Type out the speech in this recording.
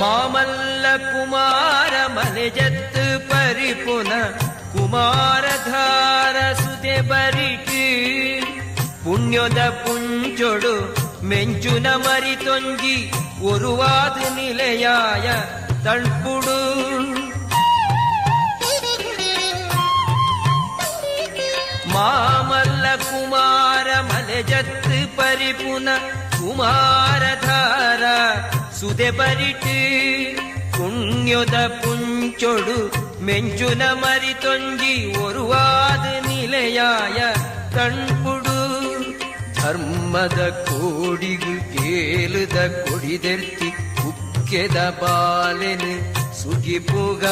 மாமல்ல குமார மனிஜத்து பரிபுன குமாரதார சுதே பரிக்கு. புண்ணியத புஞ்சொடு మెంచున మరి తొంగి ఒరువాదు నిలయాయ తణ్పుడు ಕುಮಾರ ಮಲೆಜತ್ತು ಪರಿಪುನ ಕುಮಾರಧಾರ ಸುದೆ ಬರಿಟಿ ಪುಣ್ಯದ ಪುಂಚೊಡು ಮೆಂಚುನ ಮರಿತೊಂಜಿ ಒರುವಾದ ನಿಲೆಯಾಯ ತಣ್ಪುಡು ಧರ್ಮದ ಕೋಡಿಗು ಕೇಳುದ ಕೊಡಿದೆರ್ತಿ ಉಕ್ಕೆದ ಬಾಲೆನು ಸುಗಿಪುಗ